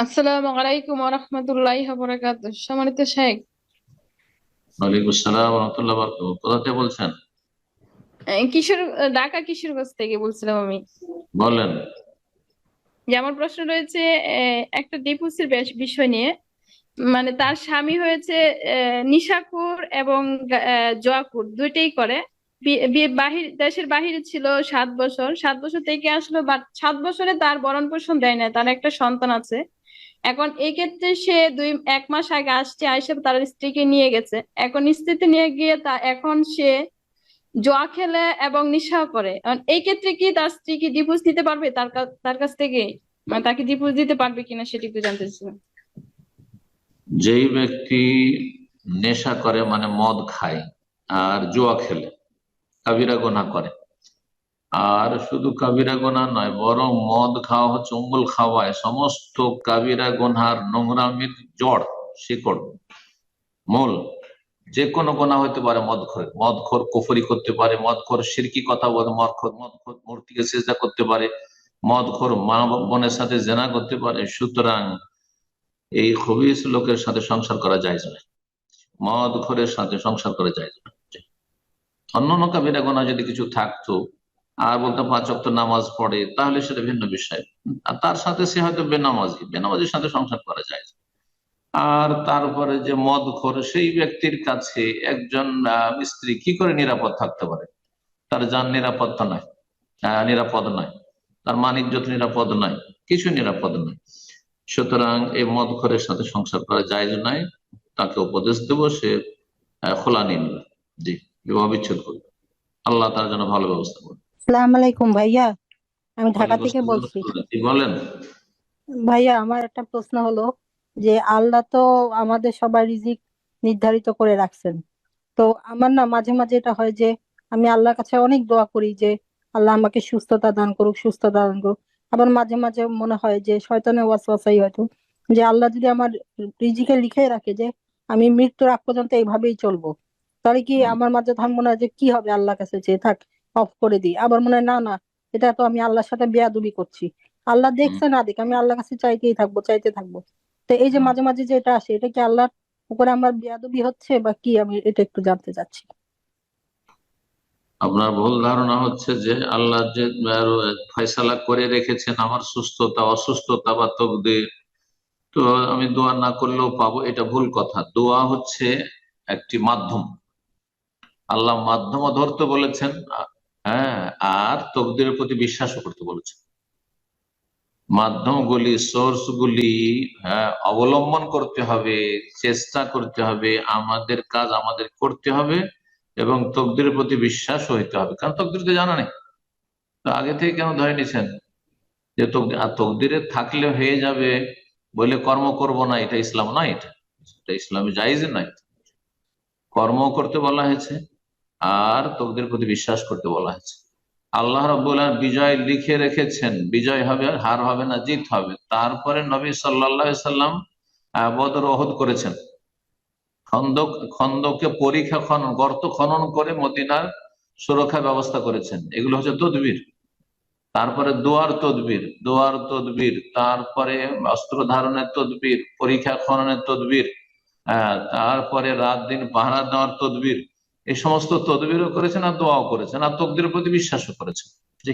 আসসালামু আলাইকুম রহমতুল্লাহ বরকাত সম্মানিত শেখ ওয়ালাইকুম আসসালাম রহমতুল্লাহ বারাকাতুহু। কোথা থেকে বলছেন? কিশোর ঢাকা কিশোরগঞ্জ থেকে বলছিলাম আমি। বলেন। যে আমার প্রশ্ন রয়েছে একটা ডিভোর্সের বিষয় নিয়ে। মানে তার স্বামী হয়েছে আহ, নিশাখোর এবং আহ, জুয়াখোর। দুইটাই করে। বাহির দেশের বাহিরে ছিল সাত বছর। সাত বছর থেকে আসলো বাট সাত বছরে তার বরণ পোষণ দেয় না তার একটা সন্তান আছে। এখন এই ক্ষেত্রে সে দুই, এক মাস আগে আসছে, আইসে তার স্ত্রীকে নিয়ে গেছে। এখন স্ত্রীতে নিয়ে গিয়ে তা, এখন সে জুয়া খেলে এবং নেশা করে। এই ক্ষেত্রে কি তার স্ত্রী কি ডিভোর্স নিতে পারবে? তার তার কাছ থেকে? মানে তাকে ডিভোর্স দিতে পারবে কিনা সেটি একটু জানতে চাই যেই ব্যক্তি নেশা করে মানে মদ খায় আর জুয়া খেলে, কাবিরা গোনা করে আর শুধু কাবিরা গোনা নয়, বরং মদ খাওয়া উঙ্গল খাওয়ায় সমস্ত কাবিরা গোনার নোংরামির জড়, শিকড়, মূল। যে কোনো গোনা হতে পারে মদখোর। মদখোর কুফরি করতে পারে, মদখোর সিরকি কথা বলে, মদখোর মদখোর মূর্তিকে চেষ্টা করতে পারে, মদখোর মা বোনের সাথে জেনা করতে পারে। সুতরাং এই খবিস লোকের সাথে সংসার করা যায় না মদ ঘরের সাথে সংসার করা যায় না অন্যান্য কাবিরা গোনা যদি কিছু থাকতো আর বলতে পাঁচ অক্ট নামাজ পড়ে, তাহলে সেটা ভিন্ন বিষয়। আর তার সাথে সে হয়তো বেনামাজি, বেনামাজির সাথে সংসার করা যায়। আর তারপরে যে মদ খোর সেই ব্যক্তির কাছে একজন স্ত্রী কি করে নিরাপদ থাকতে পারে? তার যান নিরাপত্তা নয় নিরাপদ নয়। তার মানিজ্যত নিরাপদ নয় কিছু নিরাপদ নয়। সুতরাং এই মদ খোরের সাথে সংসার করা যায় নয়। তাকে উপদেশ দেবো সে খোলা নিন। জি, বিবাহ বিচ্ছেদ করবে। আল্লাহ তার জন্য ভালো ব্যবস্থা করবে সালাম আলাইকুম ভাইয়া। আমি ঢাকা থেকে বলছি। বলেন। ভাইয়া আমার একটা প্রশ্ন হলো যে আল্লাহ তো আমাদের সবার রিজিক নির্ধারিত করে রাখছেন। তো আমার না মাঝে মাঝে এটা হয় যে আমি আল্লাহর কাছে অনেক দোয়া করি যে আল্লাহ আমাকে সুস্থতা দান করুক সুস্থতা দান করুক। আবার মাঝে মাঝে মনে হয় যে শয়তানের ওয়াসওয়াসাই হয়তো। যে আল্লাহ যদি আমার রিজিকে লিখে রাখে যে আমি মৃত্যুর আগ পর্যন্ত এইভাবেই চলবো। তাহলে কি আমার মাঝে মনে হয় যে কি হবে আল্লাহর কাছে? যে থাক অফ করে দিই। আবার মনে হয় না না এটা তো আমি আল্লাহর সাথে বেয়াদবি করছি। আল্লাহ দেখছে না দেখে আমি আল্লাহর কাছে চাইতেই থাকব চাইতে থাকব। তো এই যে মাঝে মাঝে যে এটা আসে এটা কি আল্লাহর উপরে আমার বেয়াদবি হচ্ছে বা কি? আমি এটা একটু জানতে চাচ্ছি। আপনার ভুল ধারণা হচ্ছে যে আল্লাহ যে ফয়সালা করে রেখেছেন আমার সুস্থতা অসুস্থতা বা তকদির। তো আমি দোয়া না করলেও পাবো এটা ভুল কথা। দোয়া হচ্ছে একটি মাধ্যম। আল্লাহ মাধ্যমও ধরতে বলেছেন হ্যাঁ আর তকদিরের প্রতি বিশ্বাসও করতে বলেছেন মাধ্যমগুলি সোর্স গুলি হ্যাঁ, অবলম্বন করতে হবে চেষ্টা করতে হবে আমাদের কাজ আমাদের করতে হবে এবং তকদিরের প্রতি বিশ্বাস হইতে হবে। কারণ তকদির তো জানা নেই। তো আগে থেকে কেন ধরে নিছেন? যে তকদিরে থাকলে হয়ে যাবে বলে কর্ম করব না এটা ইসলাম নয় এটা। এটা ইসলামে জায়েজ নয়। কর্ম করতে বলা হয়েছে। আর তকদির প্রতি বিশ্বাস করতে বলা হয়েছে। আল্লাহ রাব্বুল বিজয় লিখে রেখেছেন, বিজয় হবে হার হবে না, জিত হবে। তারপরে নবী সাল্লাল্লাহু সাল্লাম বদর ওহদ করেছেন। খন্দক, খন্দকে পরীক্ষা খনন, গর্ত খনন করে মদিনার সুরক্ষা ব্যবস্থা করেছেন। এগুলো হচ্ছে তদবির। তারপরে দোয়ার তদবির দোয়ার তদবির, তারপরে অস্ত্র ধারণের তদবির, পরীক্ষা খননের তদবির তারপরে রাত দিন পাহারা দেওয়ার তদবির এই সমস্ত তদবিরও করেছেন আর দোয়াও করেছেন আর তকদের প্রতি বিশ্বাসও করেছেন। জি।